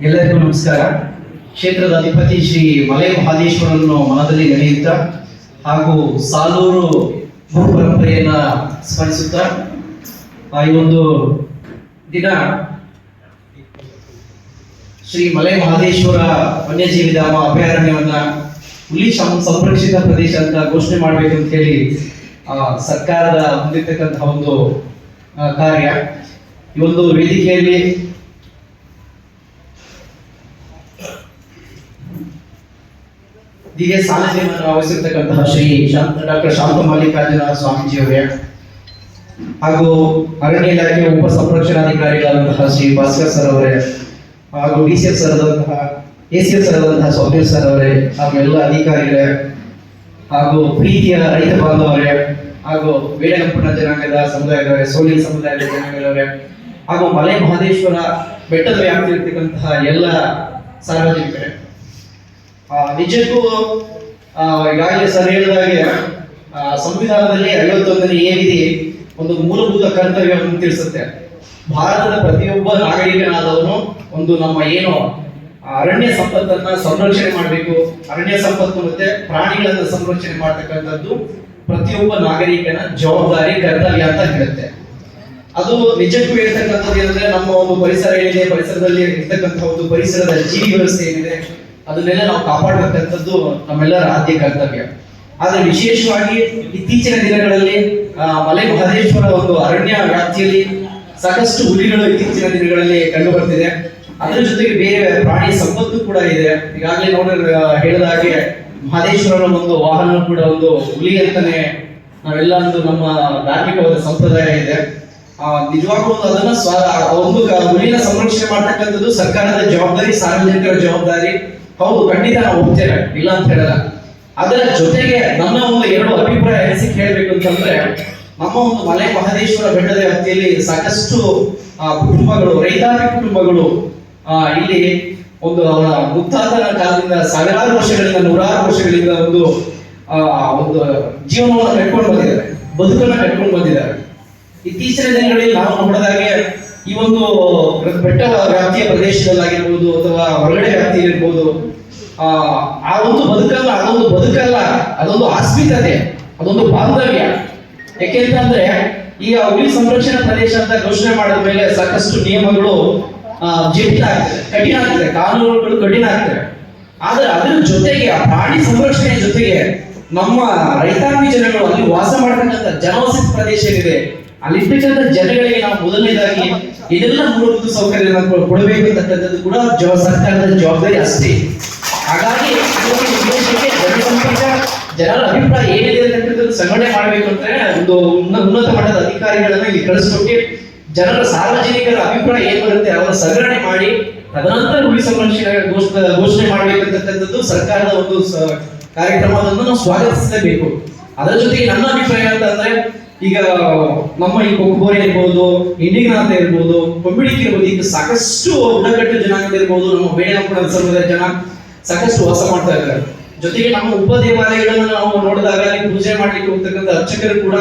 ಎಲ್ಲರಿಗೂ ನಮಸ್ಕಾರ. ಕ್ಷೇತ್ರದ ಅಧಿಪತಿ ಶ್ರೀ ಮಲೆ ಮಹಾದೇಶ್ವರನ್ನು ಮನದಲ್ಲಿ ನೆನೆಯುತ್ತಾ ಹಾಗೂ ಸಾಲೂರು ಭೂ ಪರಂಪರೆಯನ್ನ ಸ್ಮರಿಸುತ್ತಾ ಈ ಒಂದು ದಿನ ಶ್ರೀ ಮಲೆ ಮಹಾದೇಶ್ವರ ವನ್ಯಜೀವಿ ಧಾಮ ಅಭಯಾರಣ್ಯವನ್ನ ಹುಲಿ ಸಂರಕ್ಷಿತ ಪ್ರದೇಶ ಅಂತ ಘೋಷಣೆ ಮಾಡಬೇಕು ಅಂತ ಹೇಳಿ ಆ, ಸರ್ಕಾರದ ಹೊಂದಿರ್ತಕ್ಕಂತಹ ಒಂದು ಕಾರ್ಯ. ಈ ಒಂದು ವೇದಿಕೆಯಲ್ಲಿ ಹೀಗೆ ಸಾನ್ನಿಧ್ಯವನ್ನು ವಹಿಸಿರ್ತಕ್ಕಂತಹ ಶ್ರೀ ಶಾಂತ ಡಾಕ್ಟರ್ ಶಾಂತ ಮಲ್ಲಿಕಾರ್ಜುನ ಸ್ವಾಮೀಜಿಯವರೇ, ಹಾಗೂ ಅರಣ್ಯ ಇಲಾಖೆ ಉಪ ಸಂರಕ್ಷಣಾಧಿಕಾರಿಗಳಾದಂತಹ ಶ್ರೀ ಭಾಸ್ಕರ್ ಸರ್ ಅವರೇ, ಹಾಗೂ ಡಿ ಸಿ ಎಫ್ ಸರ್ ಆದಂತಹ, ಎ ಸಿ ಎಫ್ ಸರ್ ಆದಂತಹ ಸ್ವಾಮೀರ್ ಸರ್ ಅವರೇ, ಹಾಗೂ ಎಲ್ಲ ಅಧಿಕಾರಿಗಳೇ, ಹಾಗೂ ಪ್ರೀತಿಯ ರೈತ ಬಾಂಧವರೇ, ಹಾಗೂ ಬೇಡಗಪ್ಪನ ಜನಾಂಗದ ಸಮುದಾಯದವರೇ ಸೋಲಿ ಸಮುದಾಯದ ಜನಾಂಗದವರೇ, ಹಾಗೂ ಮಲೆ ಮಹದೇಶ್ವರ ಬೆಟ್ಟದ ಆಗ್ತಿರ್ತಕ್ಕಂತಹ ಎಲ್ಲ ಸಾರ್ವಜನಿಕರೇ. ನಿಜಕ್ಕೂ ಈಗಾಗಲೇ ಸರ್ ಹೇಳಿದಾಗೆ ಸಂವಿಧಾನದಲ್ಲಿ ಐವತ್ತೊಂದನೇ ಏನಿದೆ ಒಂದು ಮೂಲಭೂತ ಕರ್ತವ್ಯವನ್ನು ತಿಳಿಸುತ್ತೆ. ಭಾರತದ ಪ್ರತಿಯೊಬ್ಬ ನಾಗರಿಕನಾದವನು ಒಂದು ನಮ್ಮ ಏನು ಅರಣ್ಯ ಸಂಪತ್ತನ್ನ ಸಂರಕ್ಷಣೆ ಮಾಡಬೇಕು. ಅರಣ್ಯ ಸಂಪತ್ತು ಮತ್ತೆ ಪ್ರಾಣಿಗಳನ್ನ ಸಂರಕ್ಷಣೆ ಮಾಡ್ತಕ್ಕಂಥದ್ದು ಪ್ರತಿಯೊಬ್ಬ ನಾಗರಿಕನ ಜವಾಬ್ದಾರಿ, ಕರ್ತವ್ಯ ಅಂತ ಹೇಳುತ್ತೆ. ಅದು ನಿಜಕ್ಕೂ ಹೇಳ್ತಕ್ಕಂಥದ್ದು ಏನಂದ್ರೆ ನಮ್ಮ ಒಂದು ಪರಿಸರ ಏನಿದೆ, ಪರಿಸರದಲ್ಲಿ ಇರ್ತಕ್ಕಂಥ ಒಂದು ಪರಿಸರದ ಜೀವಿ ವ್ಯವಸ್ಥೆ ಏನಿದೆ ಅದನ್ನೆಲ್ಲ ನಾವು ಕಾಪಾಡಬೇಕಂತದ್ದು ನಮ್ಮೆಲ್ಲರ ಆದ್ಯ ಕರ್ತವ್ಯ. ಆದ್ರೆ ವಿಶೇಷವಾಗಿ ಇತ್ತೀಚಿನ ದಿನಗಳಲ್ಲಿ ಮಲೆ ಮಹದೇಶ್ವರ ಒಂದು ಅರಣ್ಯ ವ್ಯಾಪ್ತಿಯಲ್ಲಿ ಸಾಕಷ್ಟು ಹುಲಿಗಳು ಇತ್ತೀಚಿನ ದಿನಗಳಲ್ಲಿ ಕಂಡು ಬರ್ತಿದೆ ಅದರ ಜೊತೆಗೆ ಬೇರೆ ಪ್ರಾಣಿ ಸಂಪತ್ತು ಕೂಡ ಇದೆ. ಈಗಾಗಲೇ ನೋಡ ಹೇಳಿದ ಹಾಗೆ ಮಹದೇಶ್ವರನ ಒಂದು ವಾಹನ ಕೂಡ ಒಂದು ಹುಲಿ ಅಂತಾನೆ ನಾವೆಲ್ಲ ಒಂದು ನಮ್ಮ ಧಾರ್ಮಿಕವಾದ ಸಂಪ್ರದಾಯ ಇದೆ. ಆ, ನಿಜವಾಗ್ಲೂ ಅದನ್ನ ಒಂದು ಹುಲಿನ ಸಂರಕ್ಷಣೆ ಮಾಡ್ತಕ್ಕಂಥದ್ದು ಸರ್ಕಾರದ ಜವಾಬ್ದಾರಿ ಸಾರ್ವಜನಿಕರ ಜವಾಬ್ದಾರಿ. ಹೌದು, ಖಂಡಿತ ನಾವು ಹೋಗ್ತೇವೆ. ಇಲ್ಲ ಅಂತ ಹೇಳಲ್ಲ. ಅದರ ಜೊತೆಗೆ ನನ್ನ ಒಂದು ಎರಡು ಅಭಿಪ್ರಾಯ ಅನಿಸಿಕೆ ಹೇಳಬೇಕು ಅಂತಂದ್ರೆ, ನಮ್ಮ ಒಂದು ಮಲೆ ಮಹದೇಶ್ವರ ಬೆಟ್ಟದ ವ್ಯಾಪ್ತಿಯಲ್ಲಿ ಸಾಕಷ್ಟು ಕುಟುಂಬಗಳು, ರೈತಾಪಿ ಕುಟುಂಬಗಳು ಇಲ್ಲಿ ಒಂದು ಅವರ ಮುತ್ತಾತನ ಕಾಲದಿಂದ ಸಾವಿರಾರು ವರ್ಷಗಳಿಂದ, ನೂರಾರು ವರ್ಷಗಳಿಂದ ಒಂದು ಒಂದು ಜೀವನವನ್ನು ಕಟ್ಕೊಂಡು ಬಂದಿದ್ದಾರೆ, ಬದುಕನ್ನ ಕಟ್ಕೊಂಡು ಬಂದಿದ್ದಾರೆ. ಇತ್ತೀಚಿನ ದಿನಗಳಲ್ಲಿ ನಾವು ನೋಡಿದಾಗೆ ಈ ಒಂದು ಬೆಟ್ಟ ವ್ಯಾಪ್ತಿಯ ಪ್ರದೇಶದಲ್ಲಾಗಿರ್ಬೋದು ಅಥವಾ ಹೊರಗಡೆ ವ್ಯಾಪ್ತಿಯಲ್ಲಿರ್ಬೋದು, ಆ ಒಂದು ಬದುಕಲ್ಲ ಅದೊಂದು ಬದುಕಲ್ಲ, ಅದೊಂದು ಆಸ್ಮಿತತೆ, ಅದೊಂದು ಬಾಂಧವ್ಯ. ಯಾಕೆಂತಂದ್ರೆ ಈಗ ಹುಲಿ ಸಂರಕ್ಷಣಾ ಪ್ರದೇಶ ಅಂತ ಘೋಷಣೆ ಮಾಡಿದ ಮೇಲೆ ಸಾಕಷ್ಟು ನಿಯಮಗಳು ಜಟಿಲ ಆಗ್ತದೆ, ಕಠಿಣ ಆಗ್ತದೆ, ಕಾನೂನುಗಳು ಕಠಿಣ ಆಗ್ತವೆ ಆದ್ರೆ ಅದರ ಜೊತೆಗೆ, ಆ ಪ್ರಾಣಿ ಸಂರಕ್ಷಣೆಯ ಜೊತೆಗೆ ನಮ್ಮ ರೈತಾಪಿ ಜನಗಳು ಅಲ್ಲಿ ವಾಸ ಮಾಡತಕ್ಕಂಥ ಜನವಸತಿ ಪ್ರದೇಶ ಏನಿದೆ ಅಲ್ಲಿರ್ತಕ್ಕಂಥ ಜನಗಳಿಗೆ ನಾವು ಮೊದಲನೇದಾಗಿ ಇದೆಲ್ಲ ಮೂಲಭೂತ ಸೌಕರ್ಯ ಕೊಡಬೇಕು ಅಂತಕ್ಕಂಥದ್ದು ಕೂಡ ಸರ್ಕಾರದ ಜವಾಬ್ದಾರಿ ಅಷ್ಟೇ. ಹಾಗಾಗಿ ಜನಸಂಪರ್ಕ ಜನರ ಅಭಿಪ್ರಾಯ ಏನಿದೆ ಅಂತಕ್ಕಂಥದ್ದು ಸಂಘಟನೆ ಮಾಡಬೇಕು ಅಂತ ಒಂದು ಉನ್ನ- ಉನ್ನತ ಮಟ್ಟದ ಅಧಿಕಾರಿಗಳನ್ನ ಇಲ್ಲಿ ಕಳಿಸ್ಕೊಟ್ಟು ಜನರ ಸಾರ್ವಜನಿಕರ ಅಭಿಪ್ರಾಯ ಏನ್ ಬರುತ್ತೆ ಅವರ ಸಂಗ್ರಹಣೆ ಮಾಡಿ, ತದನಂತರ ಹುಲಿ ಸಂರಕ್ಷಣೆ ಘೋಷ- ಘೋಷಣೆ ಮಾಡಬೇಕಂತಕ್ಕಂಥದ್ದು ಸರ್ಕಾರದ ಒಂದು ಕಾರ್ಯಕ್ರಮವನ್ನು ನಾವು ಸ್ವಾಗತಿಸಲೇಬೇಕು. ಅದರ ಜೊತೆಗೆ ನನ್ನ ಅಭಿಪ್ರಾಯ ಅಂತಂದ್ರೆ ಈಗ ನಮ್ಮ ಈ ಕೊಪ್ಪೋರೆ ಇರ್ಬೋದು ಇಂಡಿಗನಾಥ ಇರ್ಬೋದು, ಕೊಂಬಿಡಿಕೆ ಇರ್ಬೋದು, ಈಗ ಸಾಕಷ್ಟು ಬುಡಕಟ್ಟು ಅಂತ ಇರ್ಬೋದು, ನಮ್ಮ ಬೇಣಪುರ ಸಮುದಾಯ ಜನ ಸಾಕಷ್ಟು ವಾಸ ಮಾಡ್ತಾ ಇದ್ದಾರೆ. ಜೊತೆಗೆ ನಮ್ಮ ಉಪ ದೇವಾಲಯಗಳನ್ನು ನಾವು ನೋಡಿದಾಗ ಅಲ್ಲಿ ಪೂಜೆ ಮಾಡ್ಲಿಕ್ಕೆ ಹೋಗ್ತಕ್ಕಂಥ ಅರ್ಚಕರು ಕೂಡ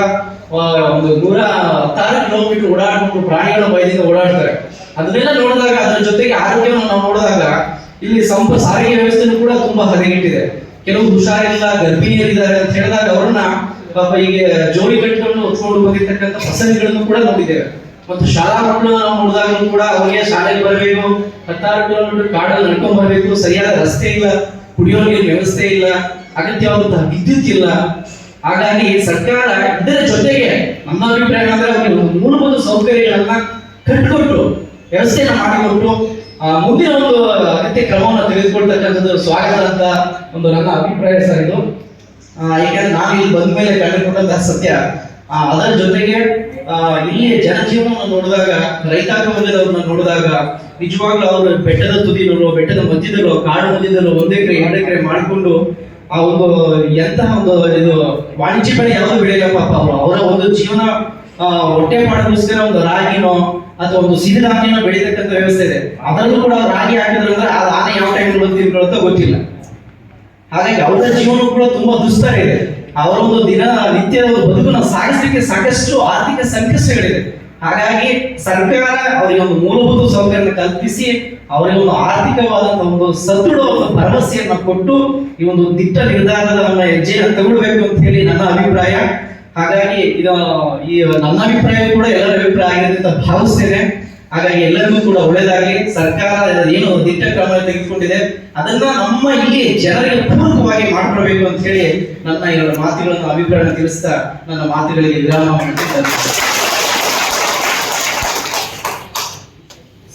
ಒಂದು ನೂರ ಹತ್ತಾರು ಕಿಲೋಮೀಟರ್ ಓಡಾಡ್ಕೊಂಡು ಪ್ರಾಣಿಗಳ ಭಯದಿಂದ ಓಡಾಡ್ತಾರೆ. ಅದನ್ನೆಲ್ಲ ನೋಡಿದಾಗ, ಅದರ ಜೊತೆಗೆ ಆರೋಗ್ಯವನ್ನು ನಾವು ನೋಡಿದಾಗ, ಇಲ್ಲಿ ಸಂಪ ಸಾರಿಗೆ ವ್ಯವಸ್ಥೆನೂ ಕೂಡ ತುಂಬಾ ಹದಗೆಟ್ಟಿದೆ. ಕೆಲವು ಹುಷಾರಿಲ್ಲ, ಗರ್ಭಿಣಿಯರಿದ್ದಾರೆ ಅಂತ ಹೇಳಿದಾಗ ಅವ್ರನ್ನ ಪಾಪ ಈಗ ಜೋಡಿ ಕಟ್ಟುಗಳನ್ನು ಹೊತ್ಕೊಂಡು ಬಂದಿರತಕ್ಕಂಥ ಪ್ರಸಂಗಗಳನ್ನು ಕೂಡ ನೋಡಿದ್ದೇವೆ. ಮತ್ತು ಶಾಲಾ ಮಕ್ಕಳನ್ನ ನಾವು ನೋಡಿದಾಗಲೂ ಕೂಡ ಅವರಿಗೆ ಶಾಲೆಗೆ ಬರಬೇಕು, ಹತ್ತಾರು ಕಿಲೋಮೀಟರ್ ಕಾಡಲ್ಲಿ ನಡ್ಕೊಂಡ್ ಬರಬೇಕು, ಸರಿಯಾದ ರಸ್ತೆ ಇಲ್ಲ, ಕುಡಿಯೋ ವ್ಯವಸ್ಥೆ ಇಲ್ಲ, ಅಗತ್ಯವಾದಂತಹ ವಿದ್ಯುತ್ ಇಲ್ಲ. ಹಾಗಾಗಿ ಸರ್ಕಾರ ಇದರ ಜೊತೆಗೆ ನಮ್ಮ ಅಭಿಪ್ರಾಯ ಅಂದ್ರೆ ಅವರಿಗೆ ಮೂಲಭೂತ ಸೌಕರ್ಯಗಳನ್ನ ಕಟ್ಟಿಕೊಟ್ಟು ವ್ಯವಸ್ಥೆಯನ್ನ ಮಾಡಿಕೊಟ್ಟು ಮುಂದಿನ ಒಂದು ಅಗತ್ಯ ಕ್ರಮವನ್ನು ತೆಗೆದುಕೊಳ್ತಕ್ಕಂಥದ್ದು ಸ್ವಾಗತ ಅಂತ ಒಂದು ನನ್ನ ಅಭಿಪ್ರಾಯ ಸರ್ ಇದು. ಯಾಕಂದ್ರೆ ನಾವು ಇಲ್ಲಿ ಬಂದ ಮೇಲೆ ಕಂಡುಕೊಂಡಂತಹ ಸತ್ಯ. ಅದರ ಜೊತೆಗೆ ಇಲ್ಲಿಯ ಜನಜೀವನವನ್ನು ನೋಡಿದಾಗ ರೈತಾಪಿ ವರ್ಗದವ್ರನ್ನ ನೋಡಿದಾಗ, ನಿಜವಾಗ್ಲೂ ಅವರು ಬೆಟ್ಟದ ತುದಿನಲ್ಲೋ, ಬೆಟ್ಟದ ಮಧ್ಯದಲ್ಲೋ, ಕಾಡು ಮಧ್ಯದಲ್ಲೋ ಒಂದೆಕರೆ ಎರಡು ಎಕರೆ ಮಾಡಿಕೊಂಡು, ಆ ಒಂದು ಎಂತಹ ಒಂದು ಇದು ವಾಣಿಜ್ಯ ಬೆಳೆ ಯಾವುದು ಬೆಳೆಯಲ್ಲ ಪಾಪ ಅವರು. ಅವರ ಒಂದು ಜೀವನ ಹೊಟ್ಟೆ ಮಾಡೋದಕ್ಕೋಸ್ಕರ ಒಂದು ರಾಗಿನೋ ಅಥವಾ ಒಂದು ಸಿರಿಧಾನ್ಯನೋ ಬೆಳೀತಕ್ಕಂಥ ವ್ಯವಸ್ಥೆ ಇದೆ. ಅದರಲ್ಲೂ ಕೂಡ ರಾಗಿ ಹಾಕಿದ್ರು ಅಂದ್ರೆ ಆ ಆನೆ ಯಾವ ಟೈಮ್ ಬಂದಿರೋ ಗೊತ್ತಿಲ್ಲ. ಹಾಗಾಗಿ ಅವರ ಜೀವನ ಕೂಡ ತುಂಬಾ ದುಸ್ತರ ಇದೆ. ಅವರ ಒಂದು ದಿನ ನಿತ್ಯದ ಒಂದು ಬದುಕನ್ನು ಸಾಗಿಸಲಿಕ್ಕೆ ಸಾಕಷ್ಟು ಆರ್ಥಿಕ ಸಂಕಷ್ಟಗಳಿದೆ. ಹಾಗಾಗಿ ಸರ್ಕಾರ ಅವರಿಗೆ ಒಂದು ಮೂಲಭೂತ ಸೌಕರ್ಯ ಕಲ್ಪಿಸಿ ಅವರಿಗೆ ಒಂದು ಆರ್ಥಿಕವಾದಂತಹ ಒಂದು ಸದೃಢವಾದ ಭರವಸೆಯನ್ನ ಕೊಟ್ಟು ಈ ಒಂದು ದಿಟ್ಟ ನಮ್ಮ ಹೆಜ್ಜೆಯನ್ನು ತಗೊಳ್ಬೇಕು ಅಂತ ಹೇಳಿ ನನ್ನ ಅಭಿಪ್ರಾಯ. ಹಾಗಾಗಿ ಇದು ಈ ನನ್ನ ಅಭಿಪ್ರಾಯ ಕೂಡ ಎಲ್ಲರ ಅಭಿಪ್ರಾಯ ಆಗಿದೆ ಅಂತ ಭಾವಿಸ್ತೇನೆ ಹಾಗಾಗಿ ಎಲ್ಲರಿಗೂ ಕೂಡ ಒಳ್ಳೆಯದಾಗಲಿ. ಸರ್ಕಾರ ಏನು ದಿಟ್ಟ ಕ್ರಮ ತೆಗೆದುಕೊಂಡಿದೆ, ಅದನ್ನ ನಮ್ಮ ಇಲ್ಲಿ ಜನರಿಗೆ ಪೂರಕವಾಗಿ ಮಾಡ್ಕೊಳ್ಬೇಕು ಅಂತ ಹೇಳಿ ನನ್ನ ಇವರ ಮಾತುಗಳನ್ನು ಅಭಿಪ್ರಾಯ ತಿಳಿಸ್ತಾ ನನ್ನ ಮಾತುಗಳಿಗೆ ವಿರಾಮ ಮಾಡ್ತಿದ್ದಾರೆ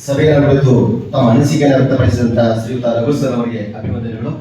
ಸಭೆಯ ಕುರಿತು ತಮ್ಮ ಅನಿಸಿಕೆಯನ್ನು ವ್ಯಕ್ತಪಡಿಸಿದಂತಹ ಶ್ರೀಯುತ ರಘು ಸರ್ ಅವರಿಗೆ ಅಭಿವಂದನೆಗಳು